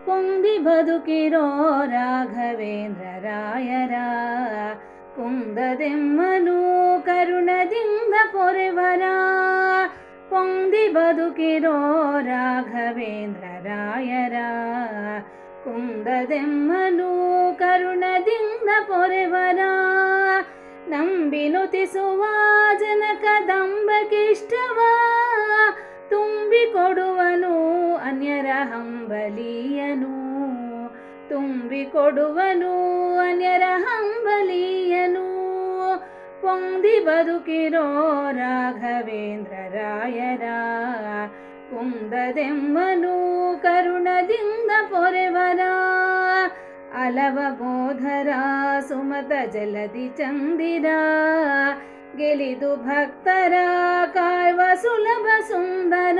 ಪೊಂಗಿ ಬದುಕಿರೋ ರಾಘವೇಂದ್ರ ರಾಯರ ಕುಂದದೆಮ್ಮನು ಕರುಣದಿಂದ ಪೊರೆವರ ಪೊಂಗಿ ಬದುಕಿರೋ ರಾಘವೇಂದ್ರ ರಾಯರ ಕುಂದದೆಮ್ಮನು ಕರುಣದಿಂದ ಪೊರೆವರ ನಂಬಿನುತಿಸುವ ಜನಕದಂಬಕಿಷ್ಟವ ತುಂಬಿಕೊಡುವನು ಅನ್ಯರ ಹಂಬಲಿಯನು ತುಂಬಿಕೊಡುವನು, ಅನ್ಯರ ಹಂಬಲಿಯನು. ಪೊಂದಿ ಬದುಕಿರೋ ರಾಘವೇಂದ್ರ ರಾಯರ ಕುಂದದೆಮ್ಮನು ಕರುಣದಿಂದ ಪೊರೆವರ. ಅಲವ ಬೋಧರ, ಸುಮತ ಜಲದಿ ಚಂದಿರ. ಗೆಲಿದು ಭಕ್ತರ, ಕಾಯ್ವ ಸುಲಭ ಸುಂದರ.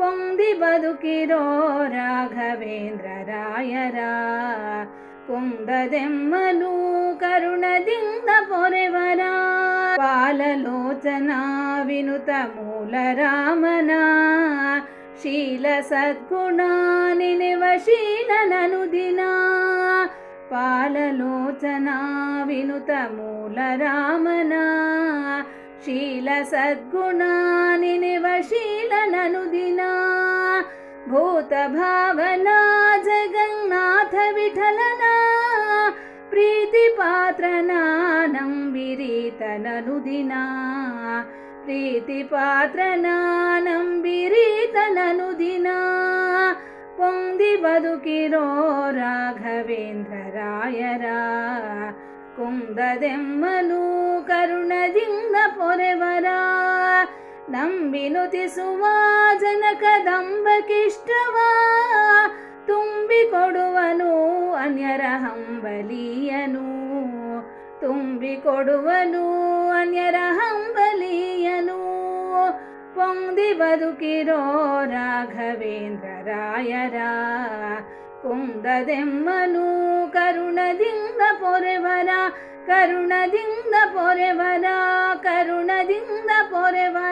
ಪೊಂದಿ ಬದುಕಿರೋ ರಾಘವೇಂದ್ರ ರಾಯರ ಕುಂದದೆಮ್ಮನು ಕರುಣದಿಂದ ಪೊರೆವರ ಪಾಲಲೋಚನ ವಿನುತ ಮೂಲ ರಾಮನ ಶೀಲ ಸದ್ಗುಣ ನಿನೆವ ಶೀಲನನು ದಿನ ಪಾಲಲೋಚನ ವಿನುತ ಮೂಲ ರಾಮನ शीलसद्गुणानि निवशीलननुदिना भूतभावना जगन्नाथ विठलना। प्रीतिपात्रनानं विरीतननुदिना। प्रीतिपात्रनानं विरीतननुदिना। पोङ्गि पुंदिवधुकिरो राघवेन्द्ररायरा। ಕುಂದದೆಮ್ಮನು ಕರುಣದಿಂದ ಪೊರೆವರ. ನಂಬಿನುತಿಸುವ ಜನಕದಂಬಕಿಷ್ಟವ ತುಂಬಿಕೊಡುವನು ಅನ್ಯರ ಹಂಬಲಿಯನು. ತುಂಬಿಕೊಡುವನು ಅನ್ಯರ ಹಂಬಲಿಯನು. ಪೊಂದಿ ಬದುಕಿರೋ ರಾಘವೇಂದ್ರ ರಾಯರ. ಕುಂದದೆಮ್ಮನು ಕರುಣದಿಂದ ಪೊರೆವರ ಕರುಣದಿಂದ ಪೊರೆವರ